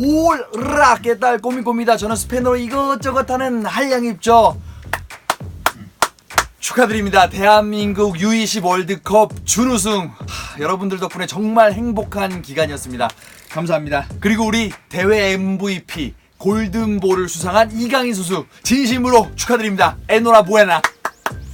올라 깨달 꼬미꼬미다. 저는 스페인어로 이것저것 하는 한량입죠. 축하드립니다. 대한민국 U20 월드컵 준우승. 하, 여러분들 덕분에 정말 행복한 기간이었습니다. 감사합니다. 그리고 우리 대회 MVP 골든볼을 수상한 이강인 선수 진심으로 축하드립니다. 에노라 부에나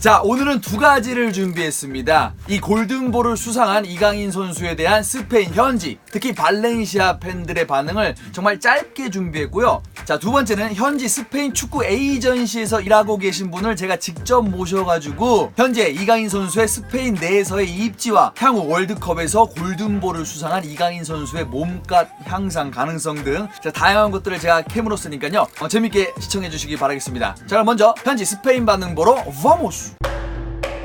자, 오늘은 두 가지를 준비했습니다. 이 골든볼을 수상한 이강인 선수에 대한 스페인 현지, 특히 발렌시아 팬들의 반응을 정말 짧게 준비했고요. 자, 두 번째는 현지 스페인 축구 에이전시에서 일하고 계신 분을 제가 직접 모셔가지고 현재 이강인 선수의 스페인 내에서의 입지와 향후 월드컵에서 골든볼을 수상한 이강인 선수의 몸값 향상 가능성 등 자, 다양한 것들을 제가 캠으로 쓰니까요. 어, 재밌게 시청해 주시기 바라겠습니다. 자, 그럼 먼저 현지 스페인 반응 보러 vamos!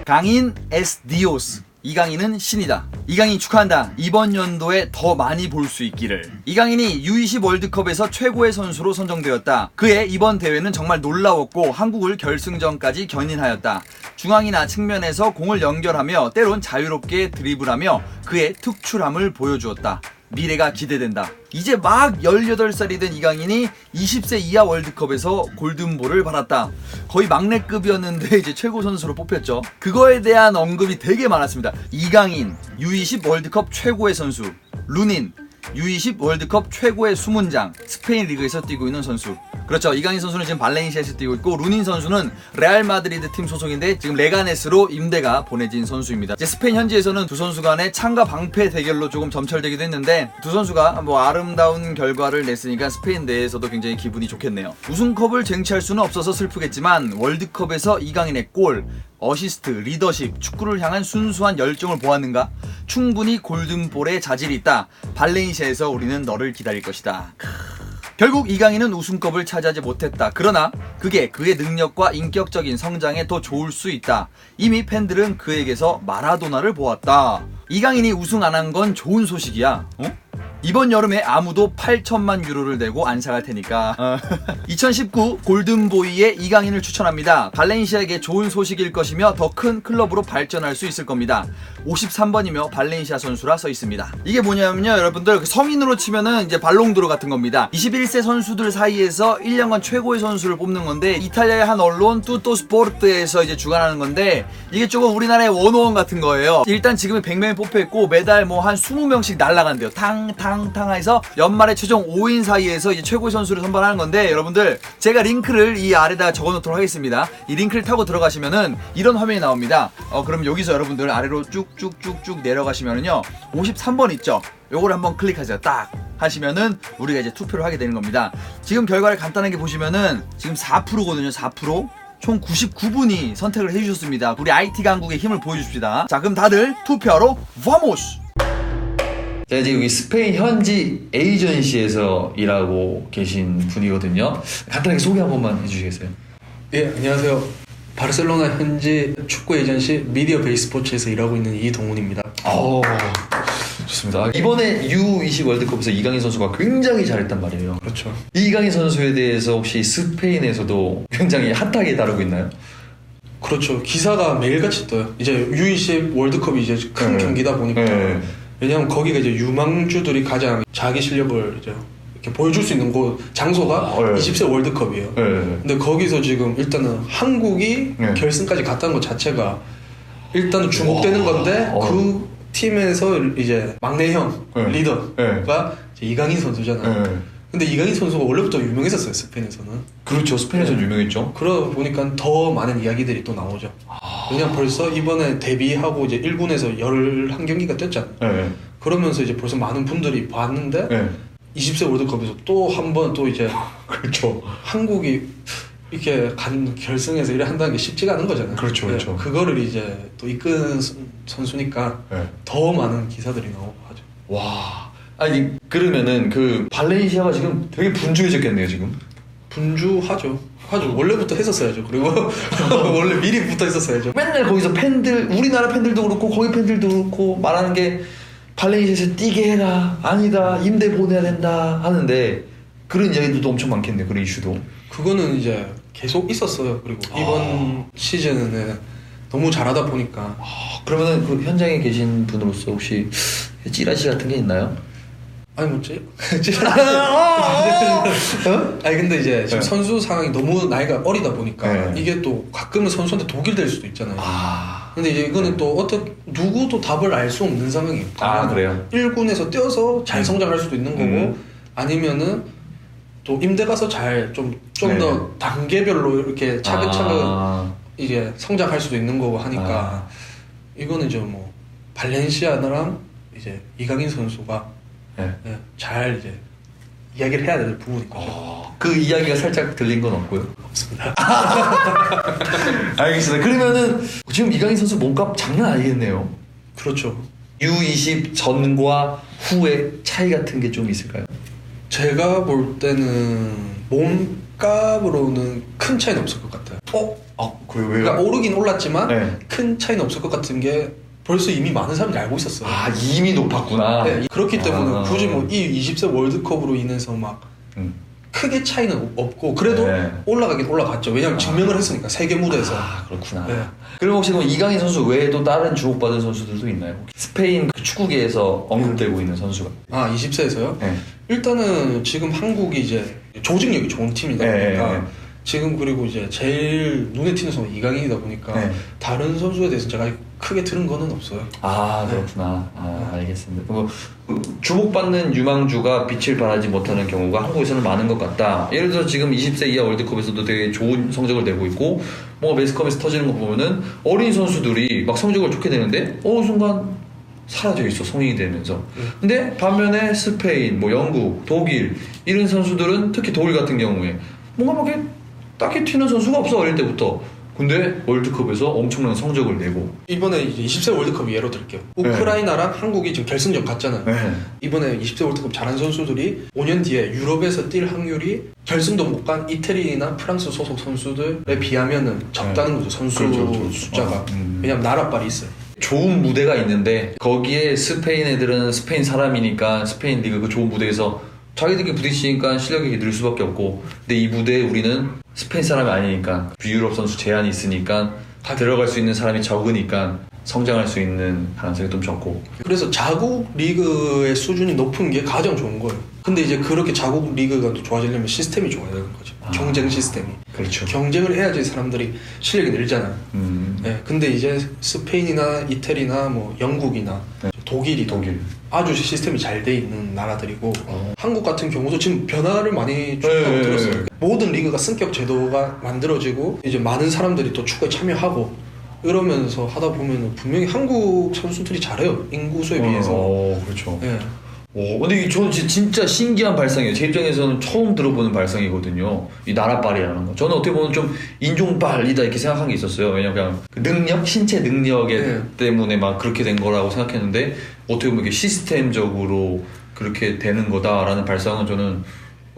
강인 에스 디오스 이강인은 신이다. 이강인 축하한다. 이번 연도에 더 많이 볼 수 있기를. 이강인이 U20 월드컵에서 최고의 선수로 선정되었다. 그의 이번 대회는 정말 놀라웠고 한국을 결승전까지 견인하였다. 중앙이나 측면에서 공을 연결하며 때론 자유롭게 드리블하며 그의 특출함을 보여주었다. 미래가 기대된다. 이제 막 18살이 된 이강인이 20세 이하 월드컵에서 골든볼을 받았다. 거의 막내급이었는데 이제 최고 선수로 뽑혔죠. 그거에 대한 언급이 되게 많았습니다. 이강인, U20 월드컵 최고의 선수. 루닌, U20 월드컵 최고의 수문장 스페인 리그에서 뛰고 있는 선수 그렇죠 이강인 선수는 지금 발렌시아에서 뛰고 있고 루닌 선수는 레알 마드리드 팀 소속인데 지금 레가네스로 임대가 보내진 선수입니다 이제 스페인 현지에서는 두 선수 간의 창과 방패 대결로 조금 점철되기도 했는데 두 선수가 뭐 아름다운 결과를 냈으니까 스페인 내에서도 굉장히 기분이 좋겠네요 우승컵을 쟁취할 수는 없어서 슬프겠지만 월드컵에서 이강인의 골 어시스트, 리더십, 축구를 향한 순수한 열정을 보았는가? 충분히 골든볼의 자질이 있다. 발렌시아에서 우리는 너를 기다릴 것이다. 크. 결국 이강인은 우승컵을 차지하지 못했다. 그러나 그게 그의 능력과 인격적인 성장에 더 좋을 수 있다. 이미 팬들은 그에게서 마라도나를 보았다. 이강인이 우승 안 한 건 좋은 소식이야. 어? 이번 여름에 아무도 8천만 유로를 내고 안 사갈 테니까. 어. 2019 골든보이의 이강인을 추천합니다. 발렌시아에게 좋은 소식일 것이며 더 큰 클럽으로 발전할 수 있을 겁니다. 53번이며 발렌시아 선수라 써 있습니다. 이게 뭐냐면요, 여러분들 그 성인으로 치면은 이제 발롱도르 같은 겁니다. 21세 선수들 사이에서 1년간 최고의 선수를 뽑는 건데 이탈리아의 한 언론 뚜또 스포르트에서 이제 주관하는 건데 이게 조금 우리나라의 원오원 같은 거예요. 일단 지금은 100명이 뽑혀 있고 매달 뭐 한 20명씩 날라간대요. 탕탕 탕 해서 연말에 최종 5인 사이에서 이제 최고의 선수를 선발하는 건데 여러분들 제가 링크를 이 아래다 적어 놓도록 하겠습니다. 이 링크를 타고 들어가시면은 이런 화면이 나옵니다. 어 그럼 여기서 여러분들 아래로 쭉쭉쭉쭉 내려가시면은요. 53번 있죠. 요걸 한번 클릭하세요. 딱 하시면은 우리가 이제 투표를 하게 되는 겁니다. 지금 결과를 간단하게 보시면은 지금 4%거든요. 4%. 총 99분이 선택을 해주셨습니다. 우리 IT 강국의 힘을 보여줍시다. 자, 그럼 다들 투표하러 vamos! 제가 지금 여기 스페인 현지 에이전시에서 일하고 계신 분이거든요. 간단하게 소개 한 번만 해주시겠어요? 예, 안녕하세요. 바르셀로나 현지 축구 에이전시 미디어 베이스포츠에서 일하고 있는 이동훈입니다. 어, 좋습니다. 이번에 U20 월드컵에서 이강인 선수가 굉장히 잘했단 말이에요. 그렇죠. 이강인 선수에 대해서 혹시 스페인에서도 굉장히 핫하게 다루고 있나요? 그렇죠. 기사가 매일같이 떠요. 이제 U20 월드컵이 이제 큰 네. 경기다 보니까 네. 왜냐하면 거기가 이제 유망주들이 가장 자기 실력을 이제 이렇게 보여줄 수 있는 곳 장소가 아, 네. 20세 월드컵이에요. 네. 근데 거기서 지금 일단은 한국이 네. 결승까지 갔다는 것 자체가 일단은 주목되는 와. 건데 어. 그 팀에서 이제 막내 형 네. 리더가 이강인 선수잖아요. 네. 근데 이강인 선수가 원래부터 유명했었어요 스페인에서는. 그렇죠. 스페인에서는 유명했죠. 그러다 보니까 더 많은 이야기들이 또 나오죠. 왜 냐면 벌써 이번에 데뷔하고 이제 1군에서 11경기가 뛰었잖아요. 네. 그러면서 이제 벌써 많은 분들이 봤는데 네. 20세 월드컵에서 또 한 번 또 이제 그렇죠. 한국이 이렇게 간 결승에서 이래 한다는 게 쉽지가 않은 거잖아요. 그렇죠, 그렇죠. 그거를 이제 또 이끈 선- 선수니까 네. 더 많은 기사들이 나오고 하죠. 와. 아니 그러면은 그 발렌시아가 지금 되게 분주해졌겠네요 지금. 분주하죠. 하죠. 원래부터 했었어야죠. 그리고 원래 미리 붙어 있었어야죠. 맨날 거기서 팬들 우리나라 팬들도 그렇고 거기 팬들도 그렇고 말하는 게 발렌시아에서 뛰게 해라 아니다 임대 보내야 된다 하는데 그런 이야기들도 엄청 많겠네요 그런 이슈도. 그거는 이제 계속 있었어요. 그리고 이번 시즌은 너무 잘하다 보니까 아, 그러면은 그 현장에 계신 분으로서 혹시 찌라시 같은 게 있나요? 아니 뭐 찌, 어? 아니 근데 이제 지금 네. 선수 상황이 너무 나이가 어리다 보니까 네. 이게 또 가끔은 선수한테 독일 될 수도 있잖아요. 아, 근데 이제 이거는 또 어떻게 누구도 답을 알 수 없는 상황이에요. 아, 그래요? 1군에서 뛰어서 잘 성장할 수도 있는 거고 음. 아니면은 또 임대 가서 잘 좀 좀더 네. 단계별로 이렇게 차근차근 아, 이제 성장할 수도 있는 거고 하니까 아. 이거는 이제 뭐 발렌시아나랑 이제 이강인 선수가 네. 예, 잘 이제 이야기를 해야 될 부분인 거죠. 어, 그 이야기가 살짝 들린 건 없고요. 없습니다. 알겠습니다. 그러면은 지금 이강인 선수 몸값 장난 아니겠네요. 그렇죠. U20 전과 후의 차이 같은 게 좀 있을까요? 제가 볼 때는 몸값으로는 큰 차이는 없을 것 같아요. 어? 아, 그래 왜요? 그러니까 오르긴 올랐지만 네. 큰 차이는 없을 것 같은 게 벌써 이미 많은 사람들이 알고 있었어요. 아, 이미 높았구나. 네, 그렇기 때문에 아. 굳이 뭐 이 20세 월드컵으로 인해서 막 음. 크게 차이는 없고 그래도 네. 올라가긴 올라갔죠. 왜냐면 증명을 했으니까 세계 무대에서. 아, 그렇구나. 네. 그럼 혹시 뭐 이강인 선수 외에도 다른 주목받은 선수들도 있나요? 스페인 그 축구계에서 언급되고 있는 선수가. 아 20세에서요? 네. 일단은 지금 한국이 이제 조직력이 좋은 팀이다 네, 보니까 네, 네. 지금 그리고 이제 제일 눈에 띄는 선수 이강인이다 보니까 네. 다른 선수에 대해서 제가 크게 들은 거는 없어요. 아 그렇구나. 아 알겠습니다. 뭐그 주목받는 유망주가 빛을 발하지 못하는 경우가 한국에서는 많은 것 같다. 예를 들어 지금 20세 이하 월드컵에서도 되게 좋은 성적을 내고 있고 뭐 매스컴에서 터지는 거 보면은 어린 선수들이 막 성적을 좋게 내는데 어느 순간 사라져 있어 성인이 되면서. 근데 반면에 스페인, 뭐 영국, 독일 이런 선수들은 특히 독일 같은 경우에 뭔가 막 이렇게 딱히 튀는 선수가 없어 어릴 때부터. 근데 월드컵에서 엄청난 성적을 내고. 이번에 이제 20세 월드컵 예로 들게요. 네. 우크라이나랑 한국이 지금 결승전 갔잖아요. 네. 이번에 20세 월드컵 잘한 선수들이 5년 뒤에 유럽에서 뛸 확률이 결승도 못 간 이태리나 프랑스 소속 선수들에 비하면은 적다는 거죠 선수 그렇죠, 그렇죠. 숫자가 어, 음. 왜냐면 나라빨이 있어요. 좋은 무대가 있는데 거기에 스페인 애들은 스페인 사람이니까 스페인 리그 그 좋은 무대에서 자기들끼리 부딪히니까 실력이 늘 수밖에 없고. 근데 이 무대에 우리는 스페인 사람이 아니니까. 유럽 선수 제한이 있으니까. 다 들어갈 수 있는 사람이 적으니까 성장할 수 있는 가능성이 좀 적고 그래서 자국 리그의 수준이 높은 게 가장 좋은 거예요. 근데 이제 그렇게 자국 리그가 또 좋아지려면 시스템이 좋아야 되는 거죠. 아. 경쟁 시스템이. 그렇죠. 경쟁을 해야지 사람들이 실력이 늘잖아요. 음, 네, 근데 이제 스페인이나 이태리나 뭐 영국이나 네. 독일이 독일 아주 시스템이 잘 돼 있는 나라들이고 어. 한국 같은 경우도 지금 변화를 많이 줬다고 네, 들었어요. 네, 네. 모든 리그가 승격 제도가 만들어지고 이제 많은 사람들이 또 축구에 참여하고 이러면서 하다 보면 분명히 한국 선수들이 잘해요 인구수에 비해서. 어, 그렇죠. 예. 오, 근데 이 저는 진- 진짜 신기한 발상이에요. 제 입장에서는 처음 들어보는 발상이거든요. 이 나라빨이라는 거. 저는 어떻게 보면 좀 인종빨이다 이렇게 생각한 게 있었어요. 왜냐면 그 능력, 신체 능력에 네. 때문에 막 그렇게 된 거라고 생각했는데 어떻게 보면 이게 시스템적으로 그렇게 되는 거다라는 발상은 저는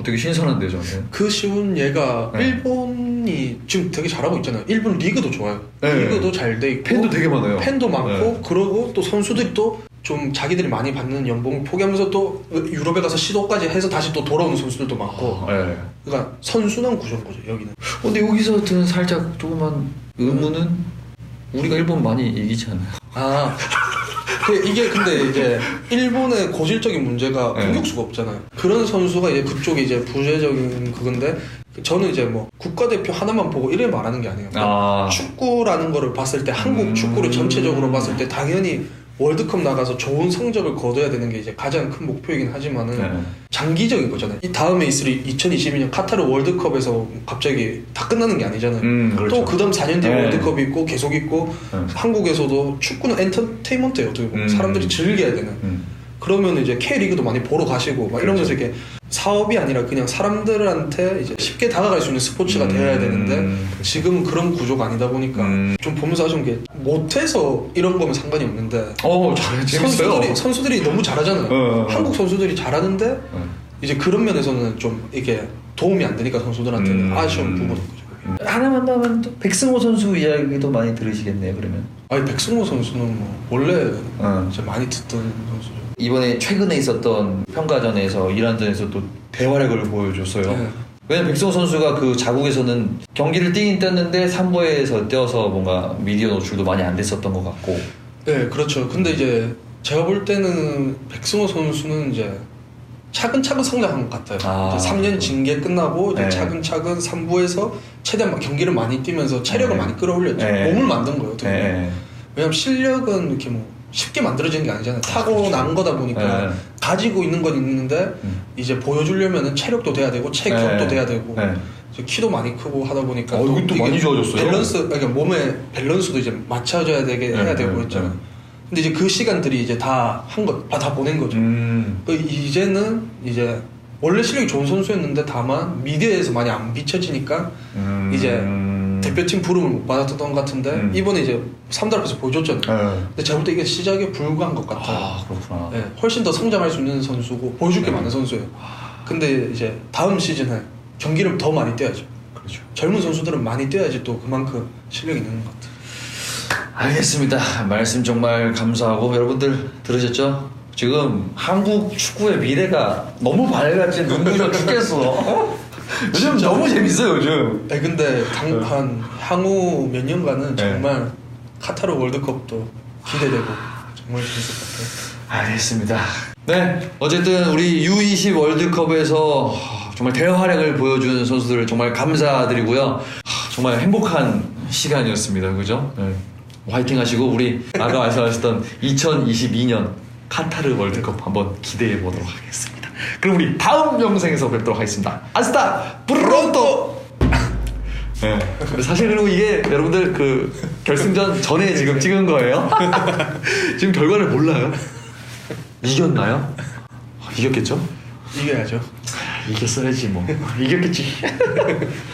어떻게 신선한데 저는. 그 쉬운 예가 네. 일본이 지금 되게 잘하고 있잖아요. 일본 리그도 좋아요. 네. 리그도 잘 돼 있고 팬도 되게 많아요. 팬도 많고 네. 그러고 또 선수들이 또 좀 자기들이 많이 받는 연봉 포기하면서 또 유럽에 가서 시도까지 해서 다시 또 돌아오는 선수들도 많고 네. 그러니까 선순환 구조인 거죠 여기는 근데 여기서 드는 살짝 조그만 의문은 우리가 일본 많이 이기지 않나요? 아그 이게 근데 이제 일본의 고질적인 문제가 네. 공격수가 없잖아요 그런 선수가 이제 그쪽이 이제 부재적인 그건데 저는 이제 뭐 국가대표 하나만 보고 이래 말하는 게 아니에요 아, 축구라는 거를 봤을 때 한국 음. 축구를 전체적으로 봤을 때 당연히 월드컵 나가서 좋은 성적을 거둬야 되는 게 이제 가장 큰 목표이긴 하지만은 네. 장기적인 거잖아요. 이 다음에 있을 2022년 카타르 월드컵에서 갑자기 다 끝나는 게 아니잖아요. 음, 그렇죠. 또 그 다음 4년 뒤에 네. 월드컵이 있고 계속 있고 네. 한국에서도 축구는 엔터테인먼트예요. 어떻게 보면 음. 사람들이 즐겨야 되는. 음. 그러면 이제 K리그도 많이 보러 가시고 막 이러면서 그렇죠. 이렇게 사업이 아니라 그냥 사람들한테 이제 쉽게 다가갈 수 있는 스포츠가 되어야 되는데 음. 지금은 그런 구조가 아니다 보니까 음. 좀 보면서 아쉬운 게 못해서 이런 거면 상관이 없는데 어, 잘 재밌어요. 선수들이 선수들이 너무 잘하잖아요. 어, 어, 어. 한국 선수들이 잘하는데 네. 이제 그런 면에서는 좀 이게 도움이 안 되니까 선수들한테는 음. 아쉬운 부분인 거죠. 하나만 더 하면 또 백승호 선수 이야기도 많이 들으시겠네요. 그러면 아니 백승호 선수는 뭐 원래 어. 진짜 많이 듣던 선수죠. 이번에 최근에 있었던 평가전에서 이란전에서 또 대활약을 보여줬어요. 네. 왜냐면 백승호 선수가 그 자국에서는 경기를 뛰긴 뛰었는데 3부에서 뛰어서 뭔가 미디어 노출도 많이 안 됐었던 것 같고 네, 그렇죠. 근데 이제 제가 볼 때는 백승호 선수는 이제 차근차근 성장한 것 같아요. 아, 이제 3년 징계 끝나고 이제 네. 차근차근 3부에서 최대한 막 경기를 많이 뛰면서 체력을 네. 많이 끌어올렸죠. 네. 몸을 만든 거예요. 어떻게 보면. 예. 왜냐면 실력은 이렇게 뭐 쉽게 만들어지는 게 아니잖아요. 타고난 거다 보니까 네. 가지고 있는 건 있는데 음. 이제 보여주려면은 체력도 돼야 되고 체격도 네. 돼야 되고 네. 키도 많이 크고 하다 보니까 어, 이것도 이게 많이 좋아졌어요. 밸런스 그러니까 몸의 밸런스도 이제 맞춰줘야 되게 네, 해야 되고 네, 있잖아요. 네. 근데 이제 그 시간들이 이제 다 한 것, 다, 다 보낸 거죠. 음. 그 이제는 이제 원래 실력이 좋은 선수였는데 다만 미디어에서 많이 안 비춰지니까 음. 이제 대표팀 부름을 못 받았던 것 같은데 음. 이번에 이제 3달 앞에서 보여줬잖아요. 예. 근데 제가 볼 때 이게 시작에 불과한 것 같아요. 아, 그렇구나. 네, 훨씬 더 성장할 수 있는 선수고 보여줄 게 네. 많은 선수예요. 근데 이제 다음 시즌에 경기를 더 많이 뛰어야죠. 그렇죠. 젊은 선수들은 많이 뛰어야지 또 그만큼 실력이 있는 것 같아요. 알겠습니다. 말씀 정말 감사하고 여러분들 들으셨죠? 지금 한국 축구의 미래가 너무 밝았지 눈부셔 죽겠어. 어? 요즘 진짜. 너무 재밌어요 요즘. 아니, 근데 당, 한 향후 몇 년간은 네. 정말 카타르 월드컵도 기대되고 정말 재밌을 것 같아요. 알겠습니다. 네, 어쨌든 우리 U20 월드컵에서 정말 대활약을 보여준 선수들 정말 감사드리고요. 정말 행복한 시간이었습니다. 그죠? 네. 화이팅 하시고 우리 아까 말씀하셨던 2022년 카타르 월드컵 한번 기대해 보도록 하겠습니다. 그럼 우리 다음 영상에서 뵙도록 하겠습니다. 아스타 브론토! 네. 사실 그리고 이게 여러분들 그 결승전 전에 지금 찍은 거예요. 지금 결과를 몰라요. 이겼나요? 이겼겠죠? 이겨야죠. 이겼어야지 뭐. 이겼겠지.